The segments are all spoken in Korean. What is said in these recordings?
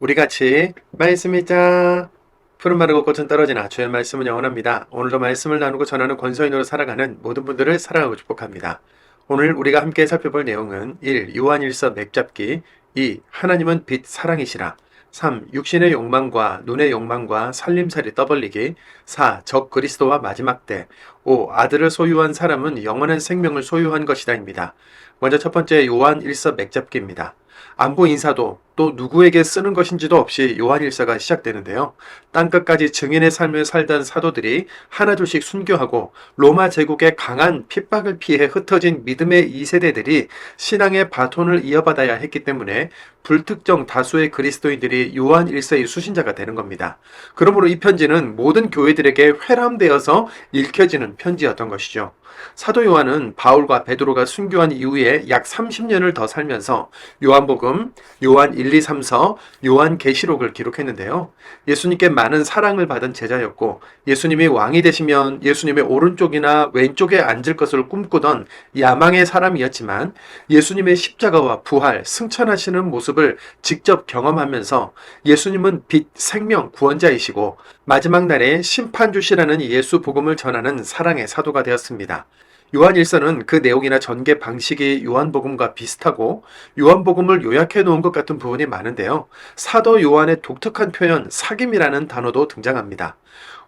우리 같이 말씀 읽자. 푸른 마르고 꽃은 떨어지나 주의 말씀은 영원합니다. 오늘도 말씀을 나누고 전하는 권서인으로 살아가는 모든 분들을 사랑하고 축복합니다. 오늘 우리가 함께 살펴볼 내용은 1. 요한일서 맥잡기 2. 하나님은 빛 사랑이시라 3. 육신의 욕망과 눈의 욕망과 살림살이 떠벌리기 4. 적 그리스도와 마지막 때 5. 아들을 소유한 사람은 영원한 생명을 소유한 것이다입니다. 먼저 첫 번째 요한 1서 맥잡기입니다. 안부 인사도 또 누구에게 쓰는 것인지도 없이 요한 일서가 시작되는데요. 땅끝까지 증인의 삶을 살던 사도들이 하나둘씩 순교하고 로마 제국의 강한 핍박을 피해 흩어진 믿음의 2세대들이 신앙의 바톤을 이어받아야 했기 때문에 불특정 다수의 그리스도인들이 요한 일서의 수신자가 되는 겁니다. 그러므로 이 편지는 모든 교회들에게 회람되어서 읽혀지는 편지였던 것이죠. 사도 요한은 바울과 베드로가 순교한 이후에 약 30년을 더 살면서 요한복음, 요한 1, 2, 3서, 요한 계시록을 기록했는데요. 예수님께 많은 사랑을 받은 제자였고 예수님이 왕이 되시면 예수님의 오른쪽이나 왼쪽에 앉을 것을 꿈꾸던 야망의 사람이었지만 예수님의 십자가와 부활, 승천하시는 모습을 직접 경험하면서 예수님은 빛, 생명, 구원자이시고 마지막 날에 심판 주시라는 예수 복음을 전하는 사랑의 사도가 되었습니다. 요한일서는 그 내용이나 전개 방식이 요한복음과 비슷하고 요한복음을 요약해 놓은 것 같은 부분이 많은데요. 사도 요한의 독특한 표현 사귐이라는 단어도 등장합니다.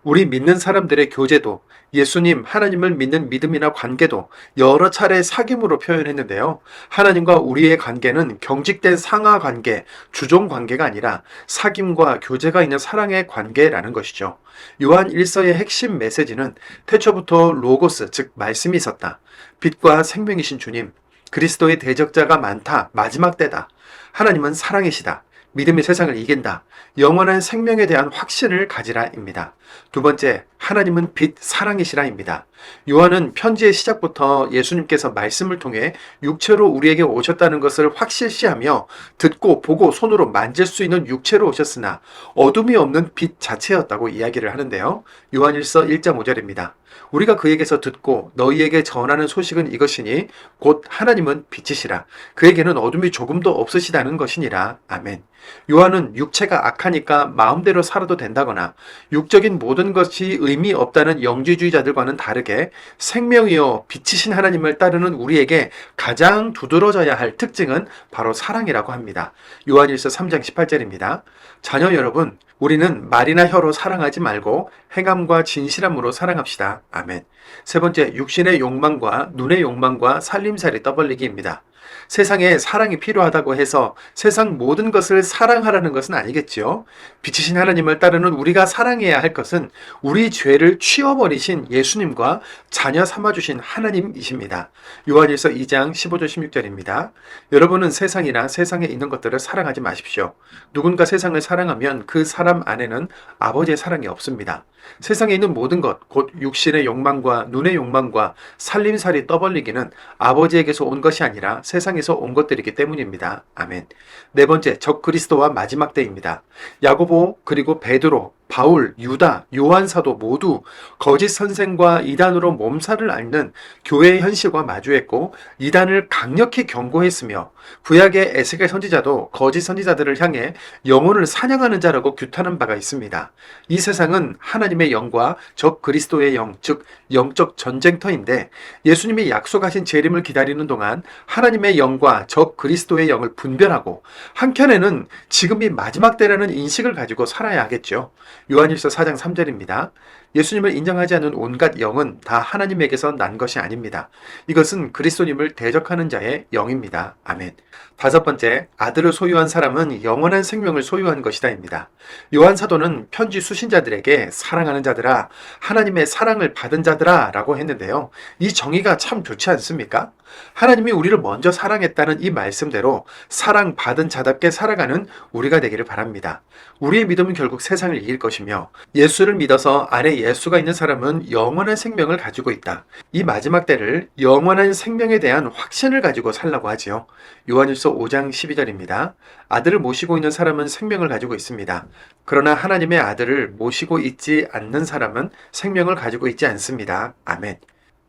우리 믿는 사람들의 교제도 예수님, 하나님을 믿는 믿음이나 관계도 여러 차례 사귐으로 표현했는데요. 하나님과 우리의 관계는 경직된 상하 관계, 주종 관계가 아니라 사귐과 교제가 있는 사랑의 관계라는 것이죠. 요한 1서의 핵심 메시지는 태초부터 로고스, 즉 말씀이 있었다. 빛과 생명이신 주님, 그리스도의 대적자가 많다. 마지막 때다. 하나님은 사랑이시다. 믿음이 세상을 이긴다. 영원한 생명에 대한 확신을 가지라입니다. 두 번째, 하나님은 빛 사랑이시라입니다. 요한은 편지의 시작부터 예수님께서 말씀을 통해 육체로 우리에게 오셨다는 것을 확실시하며 듣고 보고 손으로 만질 수 있는 육체로 오셨으나 어둠이 없는 빛 자체였다고 이야기를 하는데요. 요한일서 1장 5절입니다. 우리가 그에게서 듣고 너희에게 전하는 소식은 이것이니 곧 하나님은 빛이시라. 그에게는 어둠이 조금도 없으시다는 것이니라. 아멘. 요한은 육체가 악하니까 마음대로 살아도 된다거나 육적인 모든 것이 의미 없다는 영지주의자들과는 다르게 생명이요 빛이신 하나님을 따르는 우리에게 가장 두드러져야 할 특징은 바로 사랑이라고 합니다. 요한일서 3장 18절입니다. 자녀 여러분, 우리는 말이나 혀로 사랑하지 말고 행함과 진실함으로 사랑합시다. 아멘. 세 번째, 육신의 욕망과 눈의 욕망과 살림살이 떠벌리기입니다. 세상에 사랑이 필요하다고 해서 세상 모든 것을 사랑하라는 것은 아니겠지요. 빛이신 하나님을 따르는 우리가 사랑해야 할 것은 우리 죄를 치워버리신 예수님과 자녀 삼아주신 하나님이십니다. 요한일서 2장 15절 16절입니다. 여러분은 세상이나 세상에 있는 것들을 사랑하지 마십시오. 누군가 세상을 사랑하면 그 사람 안에는 아버지의 사랑이 없습니다. 세상에 있는 모든 것, 곧 육신의 욕망과 눈의 욕망과 살림살이 떠벌리기는 아버지에게서 온 것이 아니라 세상에서 온 것들이기 때문입니다. 아멘. 네 번째, 적 그리스도와 마지막 때입니다. 야고보 그리고 베드로 바울, 유다, 요한 사도 모두 거짓 선생과 이단으로 몸살을 앓는 교회의 현실과 마주했고 이단을 강력히 경고했으며 구약의 에스겔 선지자도 거짓 선지자들을 향해 영혼을 사냥하는 자라고 규탄한 바가 있습니다. 이 세상은 하나님의 영과 적 그리스도의 영, 즉 영적 전쟁터인데 예수님이 약속하신 재림을 기다리는 동안 하나님의 영과 적 그리스도의 영을 분별하고 한켠에는 지금이 마지막 때라는 인식을 가지고 살아야 하겠죠. 요한일서 4장 3절입니다. 예수님을 인정하지 않는 온갖 영은 다 하나님에게서 난 것이 아닙니다. 이것은 그리스도님을 대적하는 자의 영입니다. 아멘. 다섯 번째, 아들을 소유한 사람은 영원한 생명을 소유한 것이다입니다. 요한 사도는 편지 수신자들에게 사랑하는 자들아, 하나님의 사랑을 받은 자들아 라고 했는데요. 이 정의가 참 좋지 않습니까? 하나님이 우리를 먼저 사랑했다는 이 말씀대로 사랑받은 자답게 살아가는 우리가 되기를 바랍니다. 우리의 믿음은 결국 세상을 이길 것이며 예수를 믿어서 안에 예수가 있는 사람은 영원한 생명을 가지고 있다. 이 마지막 때를 영원한 생명에 대한 확신을 가지고 살라고 하지요. 요한일서 5장 12절입니다. 아들을 모시고 있는 사람은 생명을 가지고 있습니다. 그러나 하나님의 아들을 모시고 있지 않는 사람은 생명을 가지고 있지 않습니다. 아멘.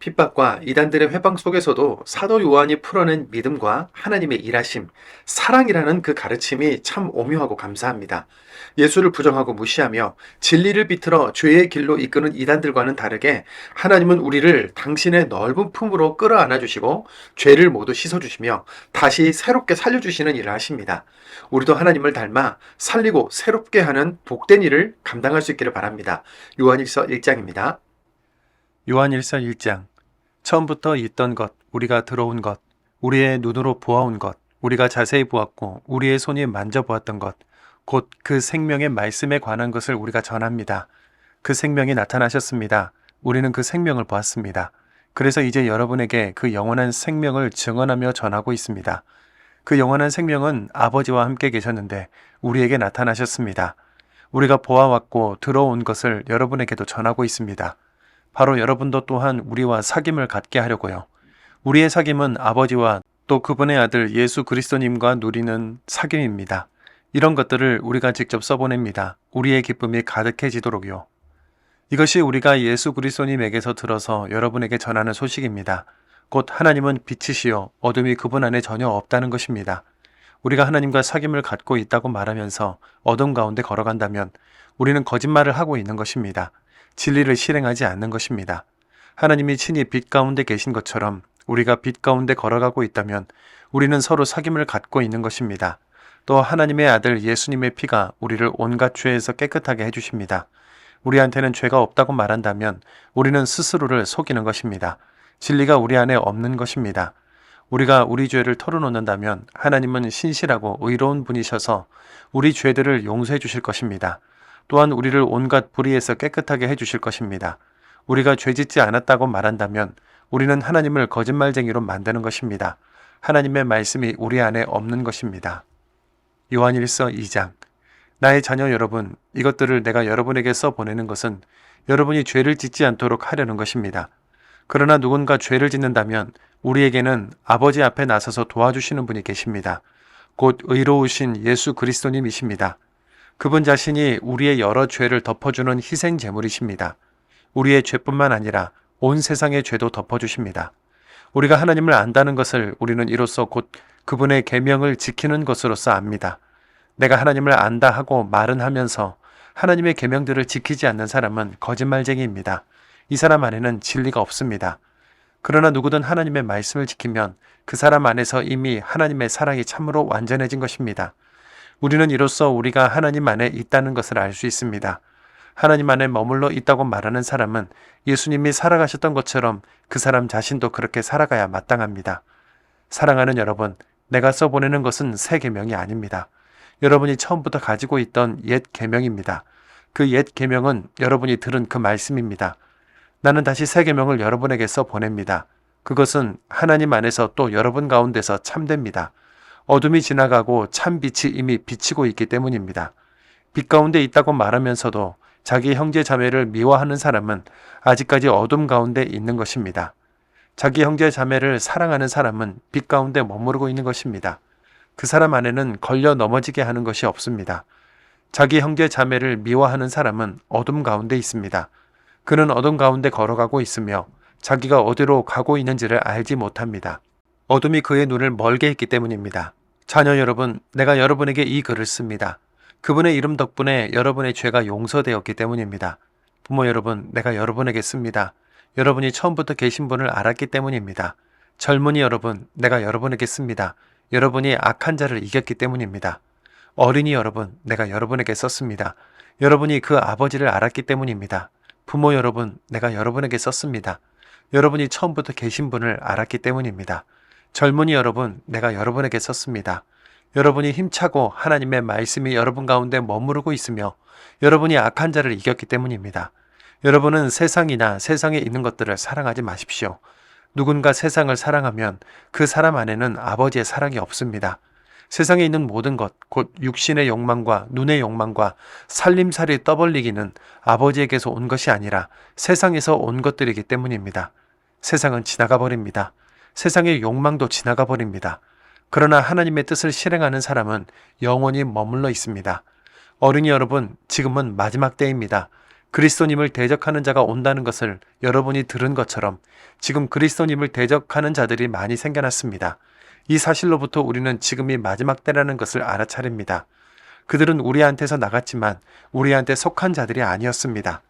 핍박과 이단들의 회방 속에서도 사도 요한이 풀어낸 믿음과 하나님의 일하심, 사랑이라는 그 가르침이 참 오묘하고 감사합니다. 예수를 부정하고 무시하며 진리를 비틀어 죄의 길로 이끄는 이단들과는 다르게 하나님은 우리를 당신의 넓은 품으로 끌어안아 주시고 죄를 모두 씻어 주시며 다시 새롭게 살려 주시는 일을 하십니다. 우리도 하나님을 닮아 살리고 새롭게 하는 복된 일을 감당할 수 있기를 바랍니다. 요한일서 1장입니다. 요한일서 1장 처음부터 있던 것, 우리가 들어온 것, 우리의 눈으로 보아온 것, 우리가 자세히 보았고 우리의 손이 만져보았던 것, 곧 그 생명의 말씀에 관한 것을 우리가 전합니다. 그 생명이 나타나셨습니다. 우리는 그 생명을 보았습니다. 그래서 이제 여러분에게 그 영원한 생명을 증언하며 전하고 있습니다. 그 영원한 생명은 아버지와 함께 계셨는데 우리에게 나타나셨습니다. 우리가 보아왔고 들어온 것을 여러분에게도 전하고 있습니다. 바로 여러분도 또한 우리와 사귐을 갖게 하려고요. 우리의 사귐은 아버지와 또 그분의 아들 예수 그리스도님과 누리는 사귐입니다. 이런 것들을 우리가 직접 써보냅니다. 우리의 기쁨이 가득해지도록요. 이것이 우리가 예수 그리스도님에게서 들어서 여러분에게 전하는 소식입니다. 곧 하나님은 빛이시요 어둠이 그분 안에 전혀 없다는 것입니다. 우리가 하나님과 사귐을 갖고 있다고 말하면서 어둠 가운데 걸어간다면 우리는 거짓말을 하고 있는 것입니다. 진리를 실행하지 않는 것입니다. 하나님이 친히 빛 가운데 계신 것처럼 우리가 빛 가운데 걸어가고 있다면 우리는 서로 사귐을 갖고 있는 것입니다. 또 하나님의 아들 예수님의 피가 우리를 온갖 죄에서 깨끗하게 해주십니다. 우리한테는 죄가 없다고 말한다면 우리는 스스로를 속이는 것입니다. 진리가 우리 안에 없는 것입니다. 우리가 우리 죄를 털어놓는다면 하나님은 신실하고 의로운 분이셔서 우리 죄들을 용서해 주실 것입니다. 또한 우리를 온갖 불의에서 깨끗하게 해 주실 것입니다. 우리가 죄짓지 않았다고 말한다면 우리는 하나님을 거짓말쟁이로 만드는 것입니다. 하나님의 말씀이 우리 안에 없는 것입니다. 요한일서 2장 나의 자녀 여러분, 이것들을 내가 여러분에게 써 보내는 것은 여러분이 죄를 짓지 않도록 하려는 것입니다. 그러나 누군가 죄를 짓는다면 우리에게는 아버지 앞에 나서서 도와주시는 분이 계십니다. 곧 의로우신 예수 그리스도님이십니다. 그분 자신이 우리의 여러 죄를 덮어주는 희생 제물이십니다. 우리의 죄뿐만 아니라 온 세상의 죄도 덮어주십니다. 우리가 하나님을 안다는 것을 우리는 이로써 곧 그분의 계명을 지키는 것으로서 압니다. 내가 하나님을 안다 하고 말은 하면서 하나님의 계명들을 지키지 않는 사람은 거짓말쟁이입니다. 이 사람 안에는 진리가 없습니다. 그러나 누구든 하나님의 말씀을 지키면 그 사람 안에서 이미 하나님의 사랑이 참으로 완전해진 것입니다. 우리는 이로써 우리가 하나님 안에 있다는 것을 알 수 있습니다. 하나님 안에 머물러 있다고 말하는 사람은 예수님이 살아가셨던 것처럼 그 사람 자신도 그렇게 살아가야 마땅합니다. 사랑하는 여러분, 내가 써보내는 것은 새 계명이 아닙니다. 여러분이 처음부터 가지고 있던 옛 계명입니다. 그 옛 계명은 여러분이 들은 그 말씀입니다. 나는 다시 새 계명을 여러분에게 써 보냅니다. 그것은 하나님 안에서 또 여러분 가운데서 참됩니다. 어둠이 지나가고 참 빛이 이미 비치고 있기 때문입니다. 빛 가운데 있다고 말하면서도 자기 형제 자매를 미워하는 사람은 아직까지 어둠 가운데 있는 것입니다. 자기 형제 자매를 사랑하는 사람은 빛 가운데 머무르고 있는 것입니다. 그 사람 안에는 걸려 넘어지게 하는 것이 없습니다. 자기 형제 자매를 미워하는 사람은 어둠 가운데 있습니다. 그는 어둠 가운데 걸어가고 있으며 자기가 어디로 가고 있는지를 알지 못합니다. 어둠이 그의 눈을 멀게 했기 때문입니다. 자녀 여러분, 내가 여러분에게 이 글을 씁니다. 그분의 이름 덕분에 여러분의 죄가 용서되었기 때문입니다. 부모 여러분, 내가 여러분에게 씁니다. 여러분이 처음부터 계신 분을 알았기 때문입니다. 젊은이 여러분, 내가 여러분에게 씁니다. 여러분이 악한 자를 이겼기 때문입니다. 어린이 여러분, 내가 여러분에게 썼습니다. 여러분이 그 아버지를 알았기 때문입니다. 부모 여러분, 내가 여러분에게 썼습니다. 여러분이 처음부터 계신 분을 알았기 때문입니다. 젊은이 여러분, 내가 여러분에게 썼습니다. 여러분이 힘차고 하나님의 말씀이 여러분 가운데 머무르고 있으며 여러분이 악한 자를 이겼기 때문입니다. 여러분은 세상이나 세상에 있는 것들을 사랑하지 마십시오. 누군가 세상을 사랑하면 그 사람 안에는 아버지의 사랑이 없습니다. 세상에 있는 모든 것, 곧 육신의 욕망과 눈의 욕망과 살림살이 떠벌리기는 아버지에게서 온 것이 아니라 세상에서 온 것들이기 때문입니다. 세상은 지나가 버립니다. 세상의 욕망도 지나가 버립니다. 그러나 하나님의 뜻을 실행하는 사람은 영원히 머물러 있습니다. 어린이 여러분, 지금은 마지막 때입니다. 그리스도님을 대적하는 자가 온다는 것을 여러분이 들은 것처럼 지금 그리스도님을 대적하는 자들이 많이 생겨났습니다. 이 사실로부터 우리는 지금이 마지막 때라는 것을 알아차립니다. 그들은 우리한테서 나갔지만 우리한테 속한 자들이 아니었습니다.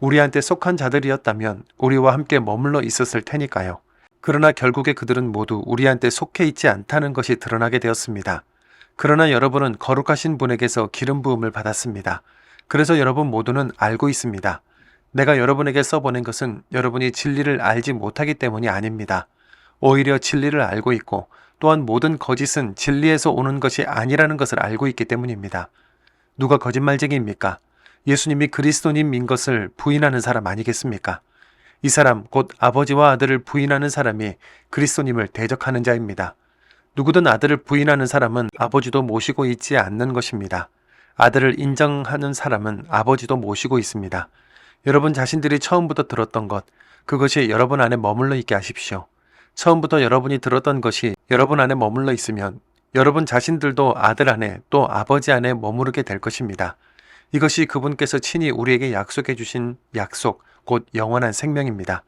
우리한테 속한 자들이었다면 우리와 함께 머물러 있었을 테니까요. 그러나 결국에 그들은 모두 우리한테 속해 있지 않다는 것이 드러나게 되었습니다. 그러나 여러분은 거룩하신 분에게서 기름 부음을 받았습니다. 그래서 여러분 모두는 알고 있습니다. 내가 여러분에게 써보낸 것은 여러분이 진리를 알지 못하기 때문이 아닙니다. 오히려 진리를 알고 있고 또한 모든 거짓은 진리에서 오는 것이 아니라는 것을 알고 있기 때문입니다. 누가 거짓말쟁이입니까? 예수님이 그리스도님인 것을 부인하는 사람 아니겠습니까? 이 사람 곧 아버지와 아들을 부인하는 사람이 그리스도님을 대적하는 자입니다. 누구든 아들을 부인하는 사람은 아버지도 모시고 있지 않는 것입니다. 아들을 인정하는 사람은 아버지도 모시고 있습니다. 여러분 자신들이 처음부터 들었던 것, 그것이 여러분 안에 머물러 있게 하십시오. 처음부터 여러분이 들었던 것이 여러분 안에 머물러 있으면 여러분 자신들도 아들 안에 또 아버지 안에 머무르게 될 것입니다. 이것이 그분께서 친히 우리에게 약속해 주신 약속, 곧 영원한 생명입니다.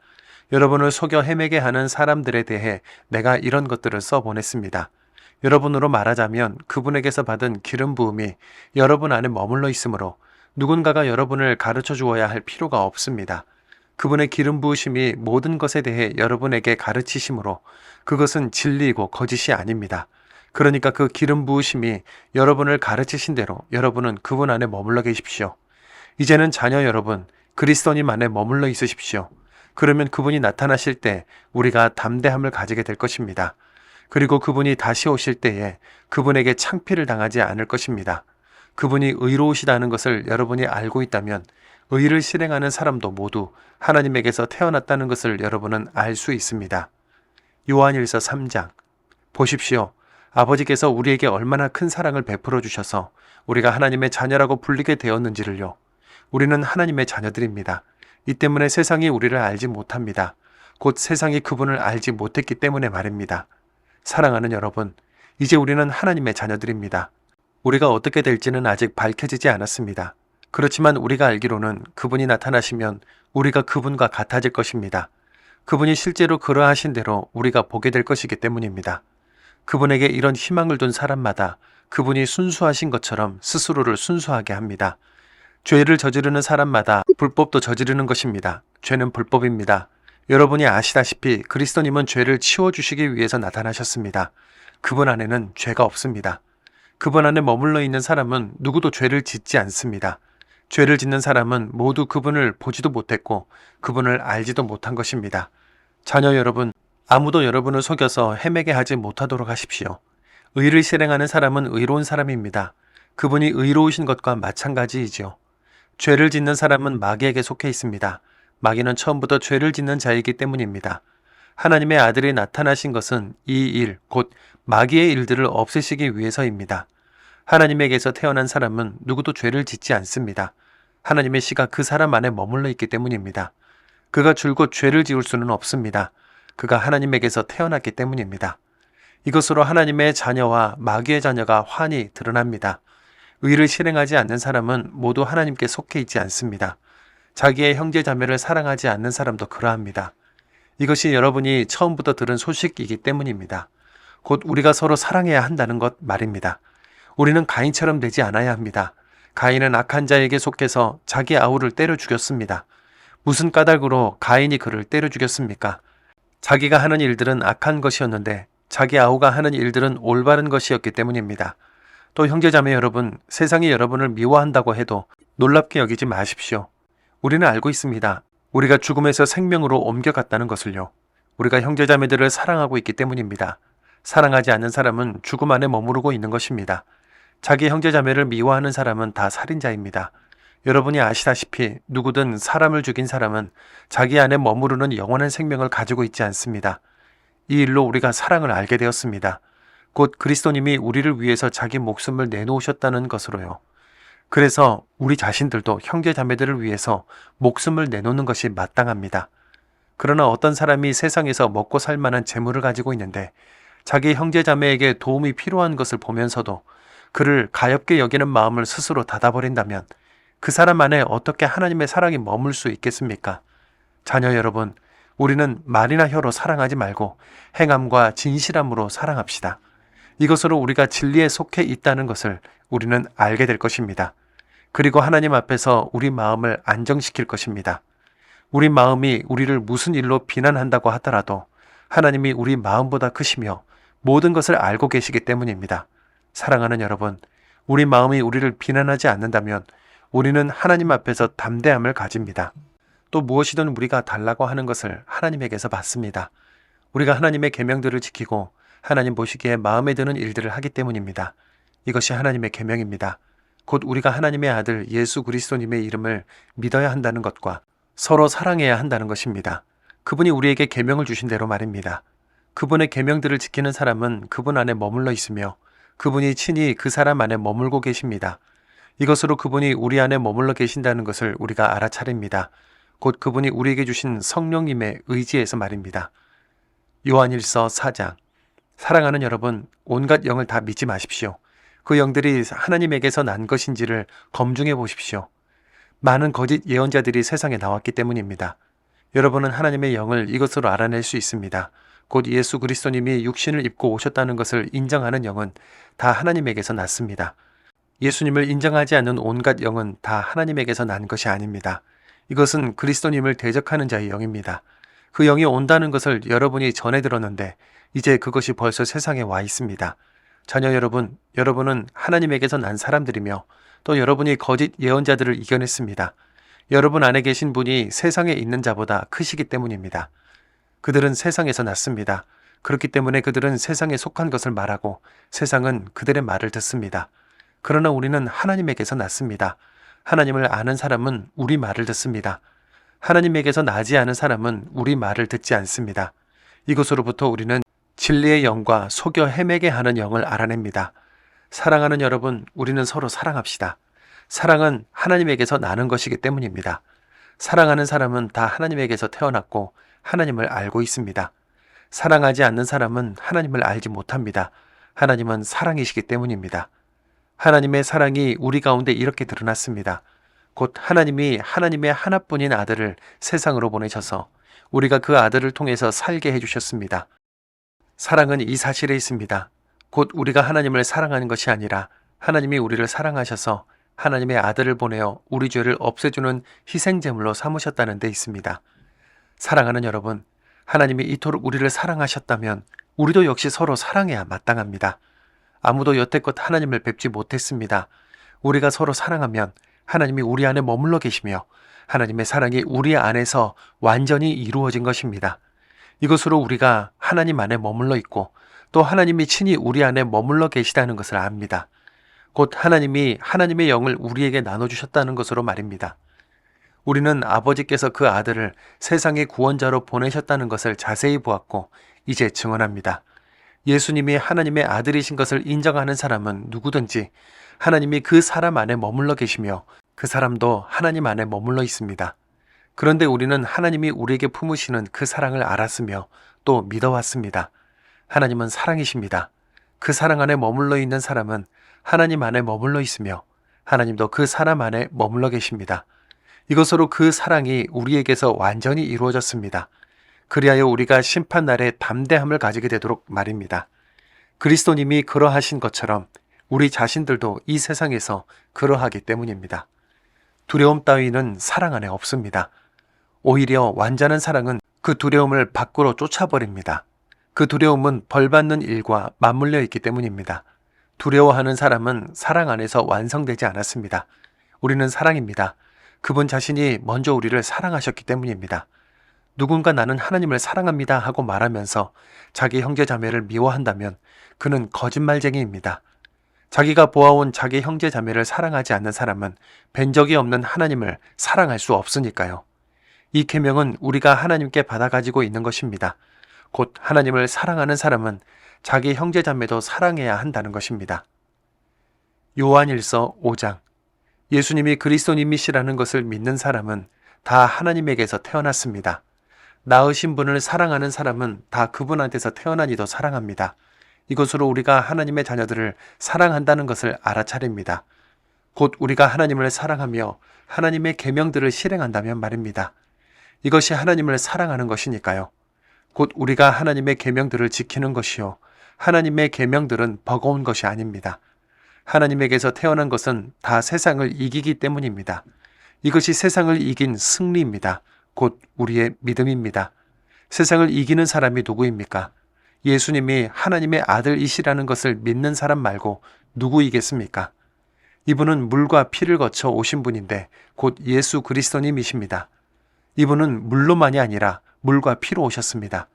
여러분을 속여 헤매게 하는 사람들에 대해 내가 이런 것들을 써 보냈습니다. 여러분으로 말하자면 그분에게서 받은 기름 부음이 여러분 안에 머물러 있으므로 누군가가 여러분을 가르쳐 주어야 할 필요가 없습니다. 그분의 기름 부으심이 모든 것에 대해 여러분에게 가르치심으로 그것은 진리이고 거짓이 아닙니다. 그러니까 그 기름 부으심이 여러분을 가르치신 대로 여러분은 그분 안에 머물러 계십시오. 이제는 자녀 여러분, 그리스도님 안에 머물러 있으십시오. 그러면 그분이 나타나실 때 우리가 담대함을 가지게 될 것입니다. 그리고 그분이 다시 오실 때에 그분에게 창피를 당하지 않을 것입니다. 그분이 의로우시다는 것을 여러분이 알고 있다면 의를 실행하는 사람도 모두 하나님에게서 태어났다는 것을 여러분은 알 수 있습니다. 요한일서 3장 보십시오. 아버지께서 우리에게 얼마나 큰 사랑을 베풀어 주셔서 우리가 하나님의 자녀라고 불리게 되었는지를요. 우리는 하나님의 자녀들입니다. 이 때문에 세상이 우리를 알지 못합니다. 곧 세상이 그분을 알지 못했기 때문에 말입니다. 사랑하는 여러분, 이제 우리는 하나님의 자녀들입니다. 우리가 어떻게 될지는 아직 밝혀지지 않았습니다. 그렇지만 우리가 알기로는 그분이 나타나시면 우리가 그분과 같아질 것입니다. 그분이 실제로 그러하신 대로 우리가 보게 될 것이기 때문입니다. 그분에게 이런 희망을 둔 사람마다 그분이 순수하신 것처럼 스스로를 순수하게 합니다. 죄를 저지르는 사람마다 불법도 저지르는 것입니다. 죄는 불법입니다. 여러분이 아시다시피 그리스도님은 죄를 치워주시기 위해서 나타나셨습니다. 그분 안에는 죄가 없습니다. 그분 안에 머물러 있는 사람은 누구도 죄를 짓지 않습니다. 죄를 짓는 사람은 모두 그분을 보지도 못했고 그분을 알지도 못한 것입니다. 자녀 여러분, 아무도 여러분을 속여서 헤매게 하지 못하도록 하십시오. 의를 실행하는 사람은 의로운 사람입니다. 그분이 의로우신 것과 마찬가지이지요. 죄를 짓는 사람은 마귀에게 속해 있습니다. 마귀는 처음부터 죄를 짓는 자이기 때문입니다. 하나님의 아들이 나타나신 것은 이 일, 곧 마귀의 일들을 없애시기 위해서입니다. 하나님에게서 태어난 사람은 누구도 죄를 짓지 않습니다. 하나님의 씨가 그 사람 안에 머물러 있기 때문입니다. 그가 줄곧 죄를 지을 수는 없습니다. 그가 하나님에게서 태어났기 때문입니다. 이것으로 하나님의 자녀와 마귀의 자녀가 환히 드러납니다. 의를 실행하지 않는 사람은 모두 하나님께 속해 있지 않습니다. 자기의 형제 자매를 사랑하지 않는 사람도 그러합니다. 이것이 여러분이 처음부터 들은 소식이기 때문입니다. 곧 우리가 서로 사랑해야 한다는 것 말입니다. 우리는 가인처럼 되지 않아야 합니다. 가인은 악한 자에게 속해서 자기 아우를 때려 죽였습니다. 무슨 까닭으로 가인이 그를 때려 죽였습니까? 자기가 하는 일들은 악한 것이었는데 자기 아우가 하는 일들은 올바른 것이었기 때문입니다. 또 형제자매 여러분, 세상이 여러분을 미워한다고 해도 놀랍게 여기지 마십시오. 우리는 알고 있습니다. 우리가 죽음에서 생명으로 옮겨갔다는 것을요. 우리가 형제자매들을 사랑하고 있기 때문입니다. 사랑하지 않는 사람은 죽음 안에 머무르고 있는 것입니다. 자기 형제자매를 미워하는 사람은 다 살인자입니다. 여러분이 아시다시피 누구든 사람을 죽인 사람은 자기 안에 머무르는 영원한 생명을 가지고 있지 않습니다. 이 일로 우리가 사랑을 알게 되었습니다. 곧 그리스도님이 우리를 위해서 자기 목숨을 내놓으셨다는 것으로요. 그래서 우리 자신들도 형제 자매들을 위해서 목숨을 내놓는 것이 마땅합니다. 그러나 어떤 사람이 세상에서 먹고 살 만한 재물을 가지고 있는데 자기 형제 자매에게 도움이 필요한 것을 보면서도 그를 가엽게 여기는 마음을 스스로 닫아버린다면 그 사람 안에 어떻게 하나님의 사랑이 머물 수 있겠습니까? 자녀 여러분, 우리는 말이나 혀로 사랑하지 말고 행함과 진실함으로 사랑합시다. 이것으로 우리가 진리에 속해 있다는 것을 우리는 알게 될 것입니다. 그리고 하나님 앞에서 우리 마음을 안정시킬 것입니다. 우리 마음이 우리를 무슨 일로 비난한다고 하더라도 하나님이 우리 마음보다 크시며 모든 것을 알고 계시기 때문입니다. 사랑하는 여러분, 우리 마음이 우리를 비난하지 않는다면 우리는 하나님 앞에서 담대함을 가집니다. 또 무엇이든 우리가 달라고 하는 것을 하나님에게서 받습니다. 우리가 하나님의 계명들을 지키고 하나님 보시기에 마음에 드는 일들을 하기 때문입니다. 이것이 하나님의 계명입니다. 곧 우리가 하나님의 아들 예수 그리스도님의 이름을 믿어야 한다는 것과 서로 사랑해야 한다는 것입니다. 그분이 우리에게 계명을 주신 대로 말입니다. 그분의 계명들을 지키는 사람은 그분 안에 머물러 있으며 그분이 친히 그 사람 안에 머물고 계십니다. 이것으로 그분이 우리 안에 머물러 계신다는 것을 우리가 알아차립니다. 곧 그분이 우리에게 주신 성령님의 의지에서 말입니다. 요한일서 4장 사랑하는 여러분, 온갖 영을 다 믿지 마십시오. 그 영들이 하나님에게서 난 것인지를 검증해 보십시오. 많은 거짓 예언자들이 세상에 나왔기 때문입니다. 여러분은 하나님의 영을 이것으로 알아낼 수 있습니다. 곧 예수 그리스도님이 육신을 입고 오셨다는 것을 인정하는 영은 다 하나님에게서 났습니다. 예수님을 인정하지 않는 온갖 영은 다 하나님에게서 난 것이 아닙니다. 이것은 그리스도님을 대적하는 자의 영입니다. 그 영이 온다는 것을 여러분이 전해 들었는데 이제 그것이 벌써 세상에 와 있습니다. 자녀 여러분, 여러분은 하나님에게서 난 사람들이며 또 여러분이 거짓 예언자들을 이겨냈습니다. 여러분 안에 계신 분이 세상에 있는 자보다 크시기 때문입니다. 그들은 세상에서 났습니다. 그렇기 때문에 그들은 세상에 속한 것을 말하고 세상은 그들의 말을 듣습니다. 그러나 우리는 하나님에게서 났습니다. 하나님을 아는 사람은 우리 말을 듣습니다. 하나님에게서 나지 않은 사람은 우리 말을 듣지 않습니다. 이것으로부터 우리는 진리의 영과 속여 헤매게 하는 영을 알아냅니다. 사랑하는 여러분, 우리는 서로 사랑합시다. 사랑은 하나님에게서 나는 것이기 때문입니다. 사랑하는 사람은 다 하나님에게서 태어났고 하나님을 알고 있습니다. 사랑하지 않는 사람은 하나님을 알지 못합니다. 하나님은 사랑이시기 때문입니다. 하나님의 사랑이 우리 가운데 이렇게 드러났습니다. 곧 하나님이 하나님의 하나뿐인 아들을 세상으로 보내셔서 우리가 그 아들을 통해서 살게 해주셨습니다. 사랑은 이 사실에 있습니다. 곧 우리가 하나님을 사랑하는 것이 아니라 하나님이 우리를 사랑하셔서 하나님의 아들을 보내어 우리 죄를 없애주는 희생제물로 삼으셨다는 데 있습니다. 사랑하는 여러분, 하나님이 이토록 우리를 사랑하셨다면 우리도 역시 서로 사랑해야 마땅합니다. 아무도 여태껏 하나님을 뵙지 못했습니다. 우리가 서로 사랑하면 하나님이 우리 안에 머물러 계시며 하나님의 사랑이 우리 안에서 완전히 이루어진 것입니다. 이것으로 우리가 하나님 안에 머물러 있고 또 하나님이 친히 우리 안에 머물러 계시다는 것을 압니다. 곧 하나님이 하나님의 영을 우리에게 나눠주셨다는 것으로 말입니다. 우리는 아버지께서 그 아들을 세상의 구원자로 보내셨다는 것을 자세히 보았고 이제 증언합니다. 예수님이 하나님의 아들이신 것을 인정하는 사람은 누구든지 하나님이 그 사람 안에 머물러 계시며 그 사람도 하나님 안에 머물러 있습니다. 그런데 우리는 하나님이 우리에게 품으시는 그 사랑을 알았으며 또 믿어왔습니다. 하나님은 사랑이십니다. 그 사랑 안에 머물러 있는 사람은 하나님 안에 머물러 있으며 하나님도 그 사람 안에 머물러 계십니다. 이것으로 그 사랑이 우리에게서 완전히 이루어졌습니다. 그리하여 우리가 심판날에 담대함을 가지게 되도록 말입니다. 그리스도님이 그러하신 것처럼 우리 자신들도 이 세상에서 그러하기 때문입니다. 두려움 따위는 사랑 안에 없습니다. 오히려 완전한 사랑은 그 두려움을 밖으로 쫓아버립니다. 그 두려움은 벌받는 일과 맞물려 있기 때문입니다. 두려워하는 사람은 사랑 안에서 완성되지 않았습니다. 우리는 사랑입니다. 그분 자신이 먼저 우리를 사랑하셨기 때문입니다. 누군가 나는 하나님을 사랑합니다 하고 말하면서 자기 형제 자매를 미워한다면 그는 거짓말쟁이입니다. 자기가 보아온 자기 형제 자매를 사랑하지 않는 사람은 뵌 적이 없는 하나님을 사랑할 수 없으니까요. 이 계명은 우리가 하나님께 받아 가지고 있는 것입니다. 곧 하나님을 사랑하는 사람은 자기 형제 자매도 사랑해야 한다는 것입니다. 요한일서 5장 예수님이 그리스도님이시라는 것을 믿는 사람은 다 하나님에게서 태어났습니다. 낳으신 분을 사랑하는 사람은 다 그분한테서 태어나니도 사랑합니다. 이것으로 우리가 하나님의 자녀들을 사랑한다는 것을 알아차립니다. 곧 우리가 하나님을 사랑하며 하나님의 계명들을 실행한다면 말입니다. 이것이 하나님을 사랑하는 것이니까요. 곧 우리가 하나님의 계명들을 지키는 것이요 하나님의 계명들은 버거운 것이 아닙니다. 하나님에게서 태어난 것은 다 세상을 이기기 때문입니다. 이것이 세상을 이긴 승리입니다. 곧 우리의 믿음입니다. 세상을 이기는 사람이 누구입니까? 예수님이 하나님의 아들이시라는 것을 믿는 사람 말고 누구이겠습니까? 이분은 물과 피를 거쳐 오신 분인데 곧 예수 그리스도님이십니다. 이분은 물로만이 아니라 물과 피로 오셨습니다.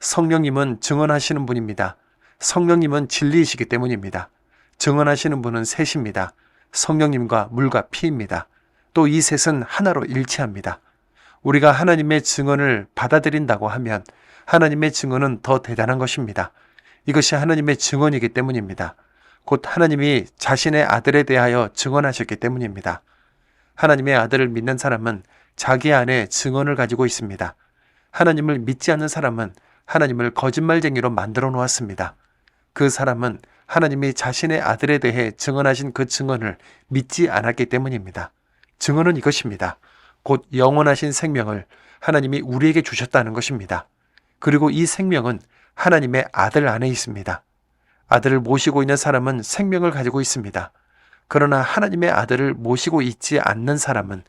성령님은 증언하시는 분입니다. 성령님은 진리이시기 때문입니다. 증언하시는 분은 셋입니다. 성령님과 물과 피입니다. 또 이 셋은 하나로 일치합니다. 우리가 하나님의 증언을 받아들인다고 하면 하나님의 증언은 더 대단한 것입니다. 이것이 하나님의 증언이기 때문입니다. 곧 하나님이 자신의 아들에 대하여 증언하셨기 때문입니다. 하나님의 아들을 믿는 사람은 자기 안에 증언을 가지고 있습니다. 하나님을 믿지 않는 사람은 하나님을 거짓말쟁이로 만들어 놓았습니다. 그 사람은 하나님이 자신의 아들에 대해 증언하신 그 증언을 믿지 않았기 때문입니다. 증언은 이것입니다. 곧 영원하신 생명을 하나님이 우리에게 주셨다는 것입니다. 그리고 이 생명은 하나님의 아들 안에 있습니다. 아들을 모시고 있는 사람은 생명을 가지고 있습니다. 그러나 하나님의 아들을 모시고 있지 않는 사람은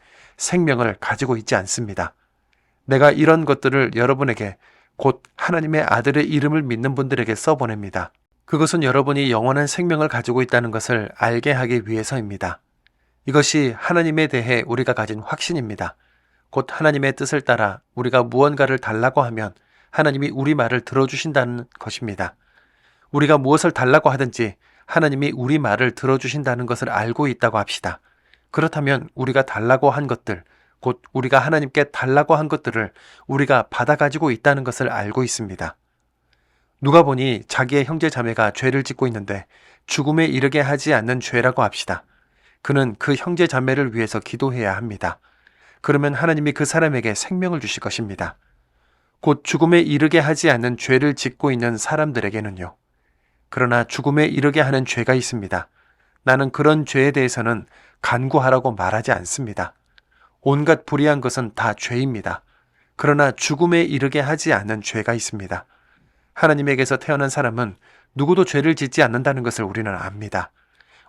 생명을 가지고 있지 않습니다. 내가 이런 것들을 여러분에게 곧 하나님의 아들의 이름을 믿는 분들에게 써보냅니다. 그것은 여러분이 영원한 생명을 가지고 있다는 것을 알게 하기 위해서입니다. 이것이 하나님에 대해 우리가 가진 확신입니다. 곧 하나님의 뜻을 따라 우리가 무언가를 달라고 하면 하나님이 우리 말을 들어주신다는 것입니다. 우리가 무엇을 달라고 하든지 하나님이 우리 말을 들어주신다는 것을 알고 있다고 합시다. 그렇다면 우리가 달라고 한 것들, 곧 우리가 하나님께 달라고 한 것들을 우리가 받아가지고 있다는 것을 알고 있습니다. 누가 보니 자기의 형제 자매가 죄를 짓고 있는데 죽음에 이르게 하지 않는 죄라고 합시다. 그는 그 형제 자매를 위해서 기도해야 합니다. 그러면 하나님이 그 사람에게 생명을 주실 것입니다. 곧 죽음에 이르게 하지 않는 죄를 짓고 있는 사람들에게는요. 그러나 죽음에 이르게 하는 죄가 있습니다. 나는 그런 죄에 대해서는 간구하라고 말하지 않습니다. 온갖 불의한 것은 다 죄입니다. 그러나 죽음에 이르게 하지 않는 죄가 있습니다. 하나님에게서 태어난 사람은 누구도 죄를 짓지 않는다는 것을 우리는 압니다.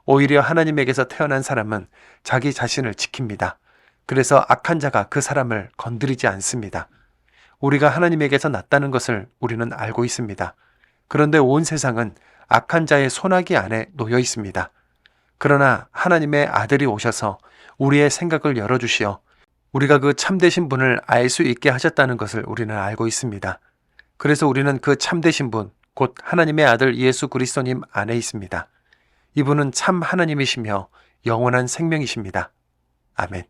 오히려 하나님에게서 태어난 사람은 자기 자신을 지킵니다. 그래서 악한 자가 그 사람을 건드리지 않습니다. 우리가 하나님에게서 났다는 것을 우리는 알고 있습니다. 그런데 온 세상은 악한 자의 손아귀 안에 놓여 있습니다. 그러나 하나님의 아들이 오셔서 우리의 생각을 열어주시어 우리가 그 참되신 분을 알 수 있게 하셨다는 것을 우리는 알고 있습니다. 그래서 우리는 그 참되신 분, 곧 하나님의 아들 예수 그리스도님 안에 있습니다. 이분은 참 하나님이시며 영원한 생명이십니다. 아멘.